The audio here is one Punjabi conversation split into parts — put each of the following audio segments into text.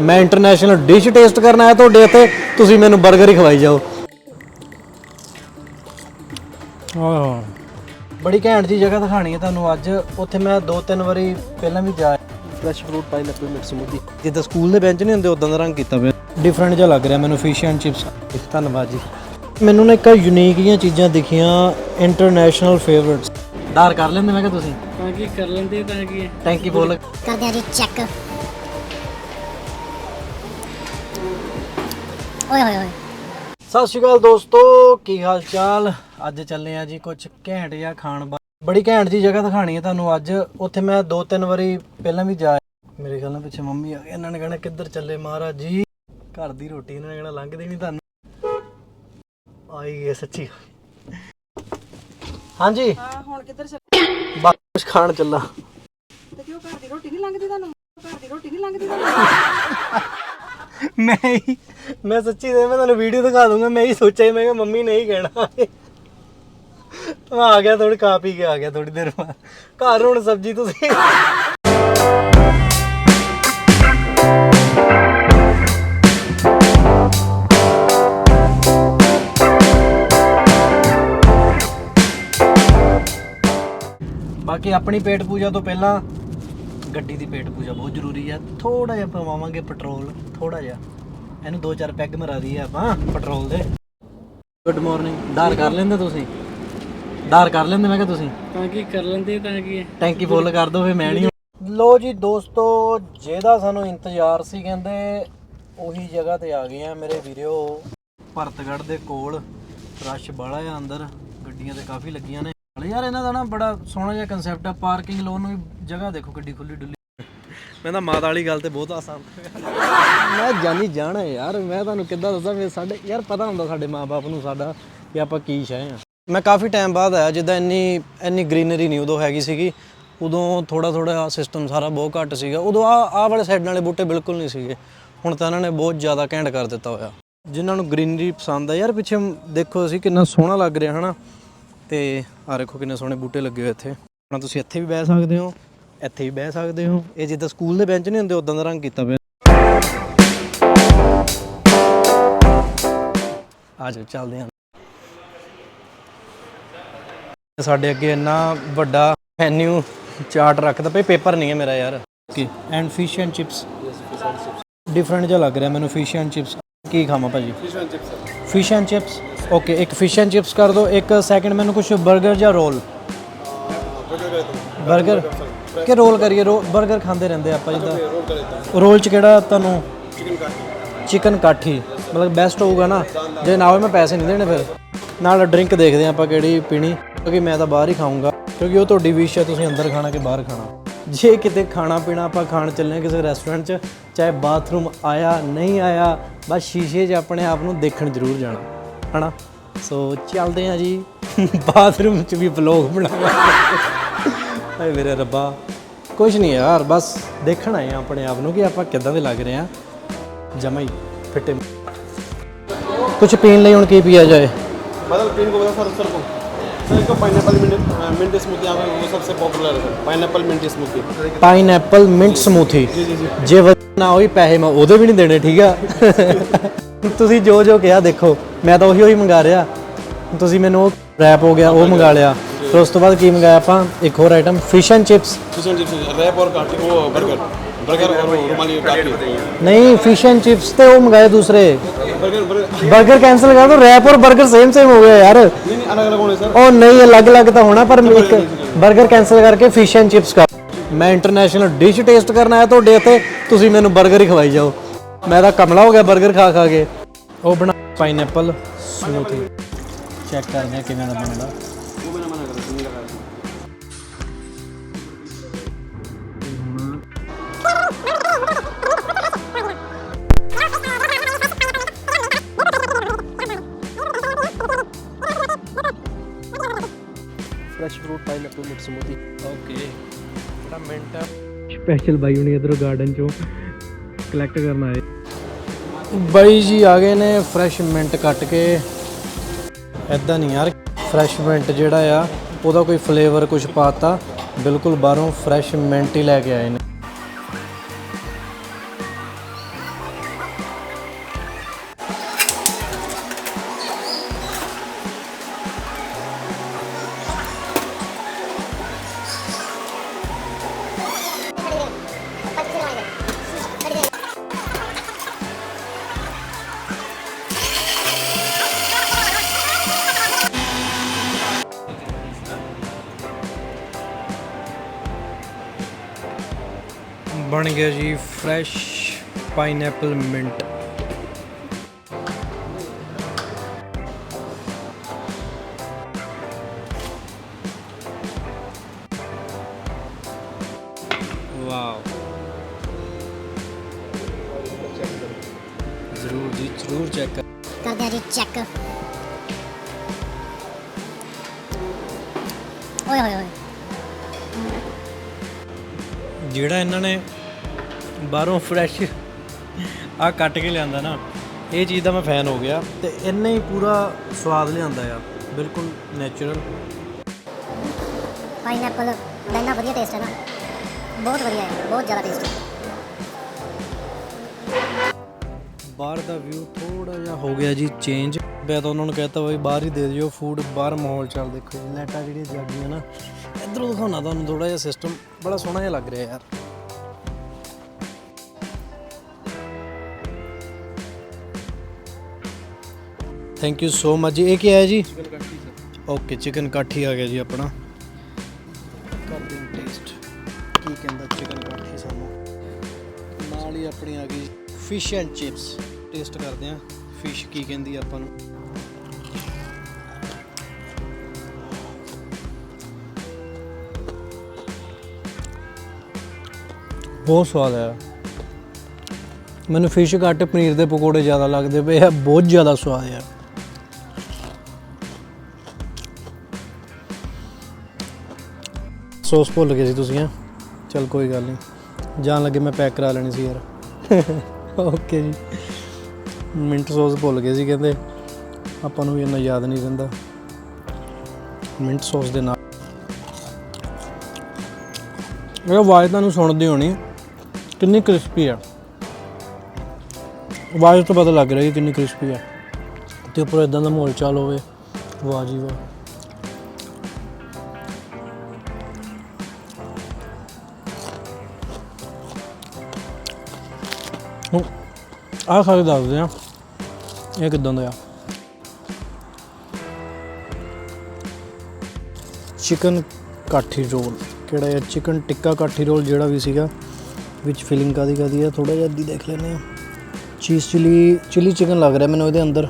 ਮੈਂ ਇੰਟਰਨੈਸ਼ਨਲ ਡਿਸ਼ ਟੇਸਟ ਕਰਨ ਆਇਆ ਤੁਹਾਡੇ ਇੱਥੇ ਤੁਸੀਂ ਮੈਨੂੰ 버ਗਰ ਹੀ ਖਵਾਈ ਜਾਓ। ਆਹ ਬੜੀ ਘੈਂਟ ਜੀ ਜਗ੍ਹਾ ਦਿਖਾਣੀ ਹੈ ਤੁਹਾਨੂੰ ਅੱਜ ਉੱਥੇ ਮੈਂ ਦੋ ਤਿੰਨ ਵਾਰੀ ਪਹਿਲਾਂ ਵੀ ਜਾ fresh fruit pineapple mix smoothie ਜਿੱਦਾਂ ਸਕੂਲ ਦੇ ਬੈਂਚ ਨਹੀਂ ਹੁੰਦੇ ਉਦਾਂ ਦਾ ਰੰਗ ਕੀਤਾ ਪਿਆ। ਡਿਫਰੈਂਟ ਜਿਹਾ ਲੱਗ ਰਿਹਾ ਮੈਨੂੰ ਫਿਸ਼ ਐਂਡ ਚਿਪਸ ਧੰਨਵਾਦ ਜੀ। ਮੈਨੂੰ ਨਾ ਇੱਕ ਯੂਨੀਕ ਜੀਆਂ ਚੀਜ਼ਾਂ ਦਿਖੀਆਂ ਇੰਟਰਨੈਸ਼ਨਲ ਫੇਵਰਿਟਸ ਡਾਰ ਕਰ ਲੈਂਦੇ ਮੈਂ ਕਿ ਤੁਸੀਂ? ਤਾਂ ਕੀ ਕਰ ਲੈਂਦੇ ਤਾਂ ਕੀ ਹੈ? ਟੈਂਕੀ ਬੋਲ। ਕਰਦੇ ਆ ਜੀ ਚੈੱਕ ਓਏ ਹੋਏ ਹੋਏ। ਸਤਿ ਸ਼੍ਰੀ ਅਕਾਲ ਦੋਸਤੋ ਕੀ ਹਾਲ ਚਾਲ? ਅੱਜ ਚੱਲੇ ਆ ਜੀ ਕੁਝ ਘੈਂਟ ਜਿਹਾ ਖਾਣ ਬੜੀ ਘੈਂਟ ਜੀ ਜਗ੍ਹਾ ਦਿਖਾਣੀ ਹੈ ਤੁਹਾਨੂੰ ਅੱਜ। ਉੱਥੇ ਮੈਂ ਦੋ ਤਿੰਨ ਵਾਰੀ ਪਹਿਲਾਂ ਵੀ ਜਾ ਮੇਰੇ ਖਿਆਲ ਨਾਲ ਪਿੱਛੇ ਮੰਮੀ ਆ ਗਏ। ਇਹਨਾਂ ਨੇ ਕਹਿਣਾ ਕਿੱਧਰ ਚੱਲੇ ਮਹਾਰਾਜ ਜੀ? ਘਰ ਦੀ ਰੋਟੀ ਇਹਨਾਂ ਨੇ ਕਹਿਣਾ ਲੰਘਦੀ ਨਹੀਂ ਤੁਹਾਨੂੰ। ਆਈ ਗਏ ਸੱਚੀ। ਹਾਂਜੀ। ਹਾਂ ਹੁਣ ਕਿੱਧਰ ਚੱਲ? ਬਸ ਖਾਣ ਚੱਲਾ। ਤੇ ਕਿਉਂ ਘਰ ਦੀ ਰੋਟੀ ਨਹੀਂ ਲੰਘਦੀ ਤੁਹਾਨੂੰ? ਘਰ ਦੀ ਰੋਟੀ ਨਹੀਂ ਲੰਘਦੀ ਤੁਹਾਨੂੰ? ਮੈਂ ਹੀ ਮੈਂ ਸੱਚੀ ਦੇ ਮੈਂ ਤੁਹਾਨੂੰ ਵੀਡੀਓ ਦਿਖਾ ਦੂੰਗਾ ਮੈਂ ਹੀ ਸੋਚਿਆ, ਮੈਂ ਕਿਹਾ ਮੰਮੀ ਨਹੀਂ ਕਹਿਣਾ। ਮੈਂ ਆ ਗਿਆ ਥੋੜੀ ਖਾ ਪੀ ਕੇ ਆ ਗਿਆ ਥੋੜੀ ਦੇਰ ਬਾਅਦ। ਘਰ ਹੁਣ ਸਬਜੀ ਤੁਸੀਂ ਬਾਕੀ ਆਪਣੀ ਪੇਟ ਪੂਜਾ ਤੋਂ ਪਹਿਲਾਂ ਗੱਡੀ ਦੀ ਪੇਟ ਪੂਜਾ ਬਹੁਤ ਜ਼ਰੂਰੀ ਹੈ ਥੋੜਾ ਜਿਹਾ ਪਵਾਵਾਂਗੇ ਪੈਟਰੋਲ ਥੋੜਾ ਜਿਹਾ। ਇਹਨੂੰ ਦੋ ਚਾਰ ਪੈਗ ਮਰਾ ਦਈਏ ਆਪਾਂ ਪੈਟਰੋਲ ਦੇ। ਗੁੱਡ ਮਾਰਨਿੰਗ ਡਾਰ ਕਰ ਲੈਂਦੇ ਤੁਸੀਂ? ਡਾਰ ਕਰ ਲੈਂਦੇ ਮੈਂ ਕਿਹਾ ਤੁਸੀਂ? ਤਾਂ ਕੀ ਕਰ ਲੈਂਦੇ ਤਾਂ ਕੀ ਟੈਂਕੀ ਫੁੱਲ ਕਰ ਦੋ ਫੇ ਮੈਂ ਨਹੀਂ ਲੋ ਜੀ ਦੋਸਤੋ ਜਿਹਦਾ ਸਾਨੂੰ ਇੰਤਜ਼ਾਰ ਸੀ ਕਹਿੰਦੇ ਉਹੀ ਜਗ੍ਹਾ ਤੇ ਆ ਗਏ ਆ ਮੇਰੇ ਵੀਰੋ ਭਰਤਗੜ੍ਹ ਦੇ ਕੋਲ ਰਸ਼ ਬਾਲਾ ਆ ਅੰਦਰ ਗੱਡੀਆਂ ਤੇ ਕਾਫੀ ਲੱਗੀਆਂ ਨੇ। ਯਾਰ ਇਹਨਾਂ ਦਾ ਨਾ ਬੜਾ ਸੋਹਣਾ ਜਿਹਾ ਕਨਸੈਪਟ ਆ ਪਾਰਕਿੰਗ ਲੋਨ ਨੂੰ ਵੀ ਜਗ੍ਹਾ ਦੇਖੋ ਕਿੱਡੀ ਖੁੱਲੀ ਡੁੱਲੀ। ਮੈਂ ਤਾਂ ਮਾਤਾ ਵਾਲੀ ਗੱਲ ਤੇ ਬਹੁਤ ਆਸਾਨ। ਮੈਂ ਜਾਨੀ ਜਾਣਾ ਯਾਰ ਮੈਂ ਤੁਹਾਨੂੰ ਕਿੱਦਾਂ ਦੱਸਾਂ ਵੀ ਸਾਡੇ ਯਾਰ ਪਤਾ ਹੁੰਦਾ ਸਾਡੇ ਮਾਪੇ ਨੂੰ ਸਾਡਾ ਕਿ ਆਪਾਂ ਕੀ ਸ਼ੈ ਆ ਮੈਂ ਕਾਫੀ ਟਾਈਮ ਬਾਅਦ ਆਇਆ ਜਿੱਦਾਂ ਇੰਨੀ ਇੰਨੀ ਗ੍ਰੀਨਰੀ ਨਹੀਂ ਉਦੋਂ ਹੈਗੀ ਸੀਗੀ। ਉਦੋਂ ਥੋੜਾ ਥੋੜਾ ਸਿਸਟਮ ਸਾਰਾ ਬਹੁਤ ਘੱਟ ਸੀਗਾ। ਉਦੋਂ ਆ ਆਹ ਵਾਲੇ ਸਾਈਡ ਵਾਲੇ ਬੂਟੇ ਬਿਲਕੁਲ ਨਹੀਂ ਸੀਗੇ। ਹੁਣ ਤਾਂ ਇਹਨਾਂ ਨੇ ਬਹੁਤ ਜ਼ਿਆਦਾ ਘੈਂਟ ਕਰ ਦਿੱਤਾ ਹੋਇਆ। ਜਿਨ੍ਹਾਂ ਨੂੰ ਗ੍ਰੀਨਰੀ ਪਸੰਦ ਆ ਯਾਰ ਪਿੱਛੇ ਦੇਖੋ ਅਸੀਂ ਕਿੰਨਾ ਸੋਹਣਾ ਲੱਗ ਰਿਹਾ ਹਨਾ? ਤੇ ਆ ਦੇਖੋ ਕਿੰਨੇ ਸੋਹਣੇ ਬੂਟੇ ਲੱਗੇ ਹੋਏ ਇੱਥੇ। ਹੁਣ ਤੁਸੀਂ ਇੱਥੇ ਵੀ ਬਹਿ ਸਕਦੇ ਹੋ ਇੱਥੇ ਵੀ ਬਹਿ ਸਕਦੇ ਹੋ। ਇਹ ਜਿੱਦਾਂ ਸਕੂਲ ਦੇ ਬੈਂਚ ਨਹੀਂ ਹੁੰਦੇ ਉਦਾਂ ਦਾ ਰੰਗ ਕੀਤਾ ਪਿਆ। ਆ ਜਾਓ ਚੱਲਦੇ ਹਾਂ। ਸਾਡੇ ਅੱਗੇ ਇੰਨਾ ਵੱਡਾ ਮੈਨੂ ਚਾਰਟ ਰੱਖਦਾ ਪਈ ਪੇਪਰ ਨਹੀਂ ਹੈ ਮੇਰਾ ਯਾਰ। Okay and fish and chips different ਜਿਹਾ ਲੱਗ ਰਿਹਾ ਮੈਨੂੰ ਫਿਸ਼ ਐਂਡ ਚਿਪਸ ਕੀ ਖਾਵਾਂ ਭਾਜੀ? Fish and chips fish and chips okay एक फिश एंड चिप्स कर दो एक सेकंड मैंने कुछ बर्गर या रोल ਬਰਗਰ ਕਿ ਰੋਲ ਕਰੀਏ ਰੋ 버ਗਰ ਖਾਂਦੇ ਰਹਿੰਦੇ ਆਪਾਂ ਜਿੱਦਾਂ। ਰੋਲ ਚ ਕਿਹੜਾ ਤੁਹਾਨੂੰ ਚਿਕਨ ਕਾਠੀ। ਚਿਕਨ ਕਾਠੀ ਮਤਲਬ ਬੈਸਟ ਹੋਊਗਾ ਨਾ। ਜੇ ਨਾ ਹੋਵੇ ਮੈਂ ਪੈਸੇ ਨਹੀਂ ਦੇਣੇ ਫਿਰ। ਨਾਲ ਡਰਿੰਕ ਦੇਖਦੇ ਆਪਾਂ ਕਿਹੜੀ ਪੀਣੀ ਕਿਉਂਕਿ ਮੈਂ ਤਾਂ ਬਾਹਰ ਹੀ ਖਾਊਂਗਾ। ਕਿਉਂਕਿ ਉਹ ਤੁਹਾਡੀ ਵਿਸ਼ ਹੈ ਤੁਸੀਂ ਅੰਦਰ ਖਾਣਾ ਕਿ ਬਾਹਰ ਖਾਣਾ। ਜੇ ਕਿਤੇ ਖਾਣਾ ਪੀਣਾ ਆਪਾਂ ਖਾਣ ਚੱਲੇ ਕਿਸੇ ਰੈਸਟੋਰੈਂਟ 'ਚ ਚਾਹੇ ਬਾਥਰੂਮ ਆਇਆ ਨਹੀਂ ਆਇਆ ਬਸ ਸ਼ੀਸ਼ੇ 'ਚ ਆਪਣੇ ਆਪ ਨੂੰ ਦੇਖਣ ਜ਼ਰੂਰ ਜਾਣਾ। ਹਨਾ ਸੋ ਚੱਲਦੇ ਹਾਂ ਜੀ ਬਾਥਰੂਮ 'ਚ ਵੀ ਵਲੌਗ ਬਣਾਵਾਂਗੇ ਹਾਏ ਮੇਰੇ ਰੱਬਾ ਕੁਝ ਨਹੀਂ ਯਾਰ ਬਸ ਦੇਖਣ ਆਏ ਹਾਂ ਆਪਣੇ ਆਪ ਨੂੰ ਕਿ ਆਪਾਂ ਕਿੱਦਾਂ ਦੇ ਲੱਗ ਰਹੇ ਹਾਂ ਜਮਾ ਹੀ ਫਿੱਟੇ ਕੁਝ ਪੀਣ ਲਈ ਹੁਣ ਕੀ ਪੀਆ ਜਾਏ मतलब तीन को बता सर सर को सर इसको पाइनएप्पल मिंट मिंट स्मूथी यहाँ पे वो सबसे पॉपुलर है sir pineapple mint smoothie pineapple mint smoothie ਜੇ ਵਧੀਆ ਨਾ ਹੋਈ ਪੈਸੇ ਮੈਂ ਉਹਦੇ ਵੀ ਨਹੀਂ ਦੇਣੇ ਠੀਕ ਆ ਤੁਸੀਂ ਜੋ ਜੋ ਕਿਹਾ ਦੇਖੋ ਮੈਂ ਤਾਂ ਉਹੀ ਉਹੀ ਮੰਗਾ ਰਿਹਾ। ਤੁਸੀਂ ਮੈਨੂੰ ਉਹ ਰੈਪ ਹੋ ਗਿਆ ਉਹ ਮੰਗਾ ਲਿਆ। ਫਿਰ ਉਸ ਤੋਂ ਬਾਅਦ ਕੀ ਮੰਗਾਇਆ ਆਪਾਂ? ਇੱਕ ਹੋਰ ਆਈਟਮ ਫਿਸ਼ ਐਂਡ ਚਿਪਸ ਨਹੀਂ ਫਿਸ਼ ਐਂਡ ਚਿਪਸ ਤੇ ਉਹ ਮੰਗਾਏ ਦੂਸਰੇ। 버ਗਰ ਕੈਨਸਲ ਕਰ ਦੋ ਰੈਪ ਔਰ 버ਗਰ ਸੇਮ ਸੇਮ ਹੋ ਗਿਆ ਯਾਰ। ਉਹ ਨਹੀਂ ਅਲੱਗ ਅਲੱਗ ਤਾਂ ਹੋਣਾ ਪਰ ਇੱਕ 버ਗਰ ਕੈਨਸਲ ਕਰਕੇ ਫਿਸ਼ ਐਂਡ ਚਿਪਸ ਕਰ ਮੈਂ ਇੰਟਰਨੈਸ਼ਨਲ ਡਿਸ਼ ਟੇਸਟ ਕਰਨ ਆਇਆ ਤੁਹਾਡੇ ਇੱਥੇ ਤੁਸੀਂ ਮੈਨੂੰ ਬਰਗਰ ਹੀ ਖਵਾਈ ਜਾਓ। ਮੈਂ ਤਾਂ ਕਮਲਾ ਹੋ ਗਿਆ ਬਰਗਰ ਖਾ ਖਾ ਕੇ। ਉਹ ਬਣਾ ਪਾਈਨੈਪਲ ਸਮੂਥੀ ਚੈੱਕ ਕਰਦੇ ਹਾਂ ਕਿਵੇਂ ਦਾ ਬਣਦਾ। ਸਪੈਸ਼ਲ ਬਾਈ ਹੁਣੀ ਇਧਰੋਂ ਗਾਰਡਨ ਚੋਂ ਕਲੈਕਟ ਕਰਨਾ ਹੈ ਬਾਈ ਜੀ ਆ ਗਏ ਨੇ ਫਰੈਸ਼ ਮਿੰਟ ਕੱਟ ਕੇ। ਐਦਾਂ ਨਹੀਂ ਯਾਰ ਫਰੈਸ਼ ਮਿੰਟ ਜਿਹੜਾ ਆ, ਉਹਦਾ ਕੋਈ ਫਲੇਵਰ ਕੁਝ ਪਾਤਾ ਬਿਲਕੁਲ ਬਾਹਰੋਂ ਫਰੈਸ਼ ਮਿੰਟ ਹੀ ਲੈ ਕੇ ਆਏ ਨੇ। ਬਣ ਗਿਆ ਜੀ ਫਰੈਸ਼ ਪਾਈਨਐਪਲ ਮਿੰਟ। ਵਾਓ। ਜ਼ਰੂਰ ਜੀ ਜ਼ਰੂਰ ਚੈੱਕ ਕਰ। ਕਰਦੇ ਜੀ ਚੈੱਕ ਓਏ ਹੋਏ ਹੋਏ ਜਿਹੜਾ ਇਹਨਾਂ ਨੇ ਬਾਹਰੋਂ ਫਰੈਸ਼ ਆ ਕੱਟ ਕੇ ਲਿਆਂਦਾ ਨਾ। ਇਹ ਚੀਜ਼ ਦਾ ਮੈਂ ਫੈਨ ਹੋ ਗਿਆ। ਤੇ ਇੰਨੇ ਹੀ ਪੂਰਾ ਸਵਾਦ ਲਿਆਂਦਾ ਆ। ਬਿਲਕੁਲ ਨੇਚਰਲ ਪਾਈਨਐਪਲ ਦਾ ਇੰਨਾ ਵਧੀਆ ਟੇਸਟ ਹੈ ਨਾ। ਬਹੁਤ ਵਧੀਆ ਹੈ ਬਹੁਤ ਜ਼ਿਆਦਾ ਟੇਸਟ ਹੈ ਬਾਹਰ ਦਾ ਵਿਊ ਥੋੜਾ ਜਿਹਾ ਹੋ ਗਿਆ ਜੀ ਚੇਂਜ ਮੈਂ ਤਾਂ ਉਹਨਾਂ ਨੂੰ ਕਹਿਤਾ ਬਈ ਬਾਹਰ ਹੀ ਦੇ ਦਿਓ ਫੂਡ ਬਾਹਰ ਮਾਹੌਲ ਚੱਲ ਦੇਖੋ ਜੀ। ਲਾਈਟਾਂ ਜਿਹੜੀਆਂ ਜਗਦੀਆਂ ਨਾ ਇਧਰੋਂ ਦਿਖਾਉਣਾ ਤੁਹਾਨੂੰ ਥੋੜਾ ਜਿਹਾ ਸਿਸਟਮ ਬੜਾ ਸੋਹਣਾ ਜਿਹਾ ਲੱਗ ਰਿਹਾ ਯਾਰ। ਥੈਂਕ ਯੂ ਸੋ ਮਚ ਜੀ। ਇਹ ਕੀ ਹੈ ਜੀ? ਓਕੇ ਚਿਕਨ ਕਾਠੀ ਆ ਗਿਆ ਜੀ ਆਪਣਾ। ਕਰਦੇ ਹਾਂ ਟੇਸਟ ਕੀ ਕਹਿੰਦਾ ਚਿਕਨ ਕਾਠੀ ਸਾਨੂੰ? ਨਾਲ ਹੀ ਆਪਣੀ ਆ ਗਈ ਫਿਸ਼ ਐਂਡ ਚਿਪਸ ਟੇਸਟ ਕਰਦੇ ਆ ਫਿਸ਼ ਕੀ ਕਹਿੰਦੀ ਆਪਾਂ ਨੂੰ। ਬਹੁਤ ਸਵਾਦ ਹੈ ਮੈਨੂੰ ਫਿਸ਼ ਘੱਟ ਪਨੀਰ ਦੇ ਪਕੌੜੇ ਜ਼ਿਆਦਾ ਲੱਗਦੇ ਪਏ ਆ। ਬਹੁਤ ਜ਼ਿਆਦਾ ਸਵਾਦ ਆ। ਸੌਸ ਭੁੱਲ ਗਏ ਸੀ ਤੁਸੀਂ ਆ ਚਲ ਕੋਈ ਗੱਲ ਨਹੀਂ ਜਾਣ ਲੱਗੇ ਮੈਂ ਪੈਕ ਕਰਾ ਲੈਣੀ ਸੀ ਯਾਰ। ਓਕੇ ਜੀ। ਮਿੰਟ ਸੌਸ ਭੁੱਲ ਗਏ ਸੀ ਕਹਿੰਦੇ। ਆਪਾਂ ਨੂੰ ਵੀ ਇੰਨਾ ਯਾਦ ਨਹੀਂ ਰਹਿੰਦਾ। ਮਿੰਟ ਸੌਸ ਦੇ ਨਾਲ। ਇਹ ਆਵਾਜ਼ ਤੁਹਾਨੂੰ ਸੁਣਦੀ ਹੋਣੀ। ਕਿੰਨੀ ਕ੍ਰਿਸਪੀ ਆ। ਆਵਾਜ਼ ਤੋਂ ਪਤਾ ਲੱਗ ਰਿਹਾ ਕਿ ਕਿੰਨੀ ਕ੍ਰਿਸਪੀ ਆ। ਤੇ ਉੱਪਰ ਇਦਾਂ ਦਾ ਮਾਹੌਲ ਚਾਲ ਹੋਵੇ। ਵਾਹ ਜੀ ਵਾਹ। ਆਹ ਖਾ ਕੇ ਦੱਸਦੇ ਆ। ਇਹ ਕਿਦਾਂ ਦਾ ਆ? Chicken kathi roll. ਕਿਹੜਾ ਹੈ ਚਿਕਨ ਟਿੱਕਾ ਕਾਠੀ ਰੋਲ ਜਿਹੜਾ ਵੀ ਸੀਗਾ, ਵਿੱਚ ਫਿਲਿੰਗ ਕਾਦੀ ਕਾਦੀ ਆ ਥੋੜਾ ਜਿਹਾ ਅੱਧੀ ਦੇਖ ਲੈਂਦੇ ਆ। ਚੀਜ਼ ਚਿਲੀ ਚਿਲੀ ਚਿਕਨ ਲੱਗ ਰਿਹਾ ਮੈਨੂੰ ਇਹਦੇ ਅੰਦਰ।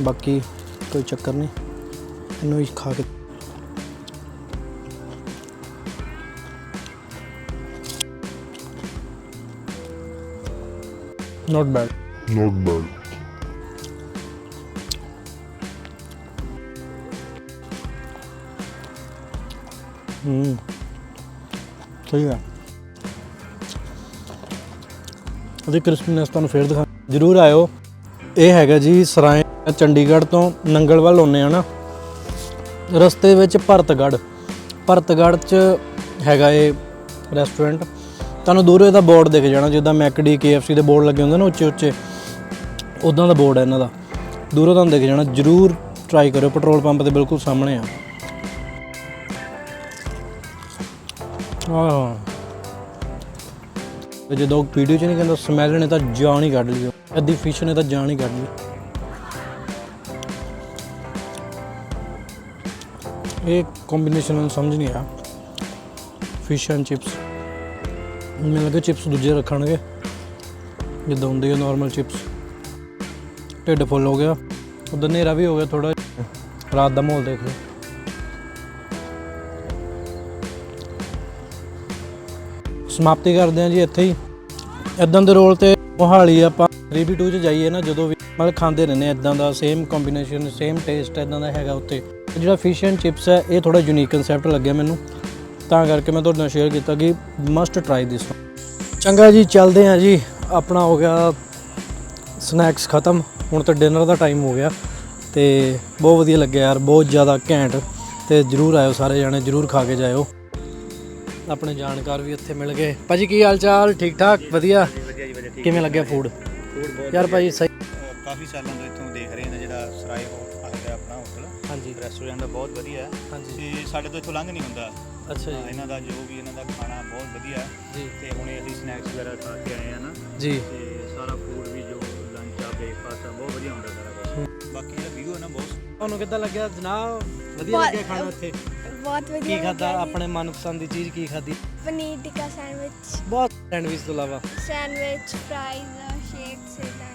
ਬਾਕੀ ਕੋਈ ਚੱਕਰ ਨਹੀਂ। ਇਹਨੂੰ ਹੀ ਖਾ ਕੇ ਨਾਟ ਬੈਡ Not bad. ਹੂੰ ਸਹੀ ਹੈ ਉਹਦੀ ਕ੍ਰਿਸਪੀਨੈਸ ਤੁਹਾਨੂੰ ਫੇਰ ਦਿਖਾ ਜਰੂਰ ਆਇਓ। ਇਹ ਹੈਗਾ ਜੀ ਸਰਾਏ ਚੰਡੀਗੜ੍ਹ ਤੋਂ ਨੰਗਲ ਵੱਲ ਆਉਂਦੇ ਆ ਨਾ। ਰਸਤੇ ਵਿੱਚ ਭਰਤਗੜ੍ਹ। ਭਰਤਗੜ੍ਹ 'ਚ ਹੈਗਾ ਇਹ ਰੈਸਟੋਰੈਂਟ ਤੁਹਾਨੂੰ ਦੂਰੋਂ ਇਹਦਾ ਬੋਰਡ ਦਿਖ ਜਾਣਾ, ਜਿੱਦਾਂ ਮੈਕਡੀ KFC ਦੇ ਬੋਰਡ ਲੱਗੇ ਹੁੰਦੇ ਨਾ ਉੱਚੇ ਉੱਚੇ ਉਦਾਂ ਦਾ ਬੋਰਡ ਹੈ ਇਹਨਾਂ ਦਾ। ਦੂਰੋਂ ਤੁਹਾਨੂੰ ਦਿਖ ਜਾਣਾ, ਜਰੂਰ ਟਰਾਈ ਕਰਿਓ ਪੈਟਰੋਲ ਪੰਪ ਦੇ ਬਿਲਕੁਲ ਸਾਹਮਣੇ ਆ। ਆਹ। ਜਦੋਂ ਵੀਡੀਓ ਚ ਨਹੀਂ ਕਹਿੰਦਾ ਸਮੈਲ ਨੇ ਤਾਂ ਜਾਨ ਹੀ ਕੱਢ ਲਈ ਅੱਧੀ ਫਿਸ਼ ਨੇ ਤਾਂ ਜਾਨ ਹੀ ਕੱਢ ਲਈ। ਇਹ ਕੰਬੀਨੇਸ਼ਨ ਮੈਨੂੰ ਸਮਝ ਨਹੀਂ ਆਇਆ। ਫਿਸ਼ ਐਂਡ ਚਿਪਸ ਮੈਨੂੰ ਲੱਗਾ ਚਿਪਸ ਦੂਜੇ ਰੱਖਣਗੇ, ਜਿੱਦਾਂ ਹੁੰਦੀ ਹੈ ਨਾਰਮਲ ਚਿਪਸ। ਢਿੱਡ ਫੁੱਲ ਹੋ ਗਿਆ, ਉਧਰ ਹਨੇਰਾ ਵੀ ਹੋ ਗਿਆ ਥੋੜਾ ਰਾਤ ਦਾ ਮਾਹੌਲ ਦੇਖ ਲਓ। ਸਮਾਪਤੀ ਕਰਦੇ ਹਾਂ ਜੀ ਇੱਥੇ ਹੀ। ਇਦਾਂ ਦੇ ਰੋਲ ਤੇ ਮੋਹਾਲੀ ਆਪਾਂ 3v2 ਚ ਜਾਈਏ ਨਾ, ਜਦੋਂ ਵੀ ਮਤਲਬ ਖਾਂਦੇ ਰਹਿੰਦੇ ਇਦਾਂ ਦਾ ਸੇਮ ਕੰਬੀਨੇਸ਼ਨ ਸੇਮ ਟੇਸਟ ਇਦਾਂ ਦਾ ਹੈਗਾ ਉੱਤੇ। ਜਿਹੜਾ ਫਿਸ਼ ਐਂਡ ਚਿਪਸ ਹੈ, ਇਹ ਥੋੜਾ ਯੂਨੀਕ ਕਨਸੈਪਟ ਲੱਗਿਆ ਮੈਨੂੰ। ਤਾਂ ਕਰਕੇ ਮੈਂ ਤੁਹਾਡੇ ਨਾਲ ਸ਼ੇਅਰ ਕੀਤਾ ਕਿ ਮਸਟ ਟਰਾਈ ਦਿਸ ਚੰਗਾ ਜੀ ਚੱਲਦੇ ਹਾਂ ਜੀ। ਆਪਣਾ ਹੋ ਗਿਆ ਸਨੈਕਸ ਖਤਮ। ਹੁਣ ਤਾਂ ਡਿਨਰ ਦਾ ਟਾਈਮ ਹੋ ਗਿਆ ਤੇ ਬਹੁਤ ਵਧੀਆ ਲੱਗਿਆ ਯਾਰ ਬਹੁਤ ਜ਼ਿਆਦਾ ਘੈਂਟ। ਤੇ ਜਰੂਰ ਆਇਓ ਸਾਰੇ ਜਾਣੇ ਜਰੂਰ ਖਾ ਕੇ ਜਾਇਓ। ਆਪਣੇ ਜਾਣਕਾਰ ਵੀ ਇੱਥੇ ਮਿਲ ਗਏ। ਭਾਜੀ ਕੀ ਹਾਲ ਚਾਲ? ਠੀਕ ਠਾਕ? ਵਧੀਆ? ਕਿਵੇਂ ਲੱਗਿਆ ਫੂਡ ਯਾਰ ਭਾਜੀ ਸਹੀ। ਕਾਫੀ ਸਾਲਾਂ ਤੋਂ ਇੱਥੋਂ ਦੇਖ ਰਹੇ ਨੇ ਜਿਹੜਾ ਸਰਾਏ ਹੋ ਆ ਗਿਆ ਆਪਣਾ ਹੋਟਲ ਹਾਂਜੀ। ਰੈਸਟੋਰੈਂਟ ਬਹੁਤ ਵਧੀਆ। ਹੈ ਹਾਂਜੀ। ਤੇ ਸਾਡੇ ਤੋਂ ਇੱਥੋਂ ਲੰਘ ਨਹੀਂ ਹੁੰਦਾ। ਅੱਛਾ ਜੀ। ਇਹਨਾਂ ਦਾ ਜੋ ਵੀ ਇਹਨਾਂ ਦਾ ਖਾਣਾ ਬਹੁਤ ਵਧੀਆ ਹੈ। ਜੀ। ਤੇ ਹੁਣੇ ਅਸੀਂ ਸਨੈਕਸ ਵਗੈਰਾ ਖਾ ਕੇ ਆਏ ਆ ਨਾ। ਜੀ। ਤੇ ਸਾਰਾ ਫੂਡ ਵੀ ਜੋ ਲੰਚ ਆ ਬ੍ਰੇਕਫਾਸਟ ਆ ਬਹੁਤ ਵਧੀਆ ਹੁੰਦਾ ਸਾਰਾ ਕੁਝ ਬਾਕੀ ਜਿਹੜਾ ਵਿਊ ਹੈ ਨਾ ਬਹੁਤ ਤੁਹਾਨੂੰ ਕਿੱਦਾਂ ਲੱਗਿਆ? ਜਨਾਬ ਵਧੀਆ ਲੱਗਿਆ ਖਾਣਾ ਇੱਥੇ? ਬਹੁਤ ਕੀ ਵਧੀਆ ਖਾਦਾ ਲੱਗਿਆ ਜੀ। ਆਪਣੇ ਮਨਪਸੰਦ ਦੀ ਚੀਜ਼ ਕੀ ਖਾਦੀ ਪਨੀਰ ਟਿੱਕਾ ਸੈਂਡਵਿਚ। ਬਹੁਤ ਸੈਂਡਵਿਚ ਤੋਂ ਇਲਾਵਾ। ਸੈਂਡਵਿਚ ਫਰਾਈਜ਼ ਸ਼ੇਕਸ ਇਦਾਂ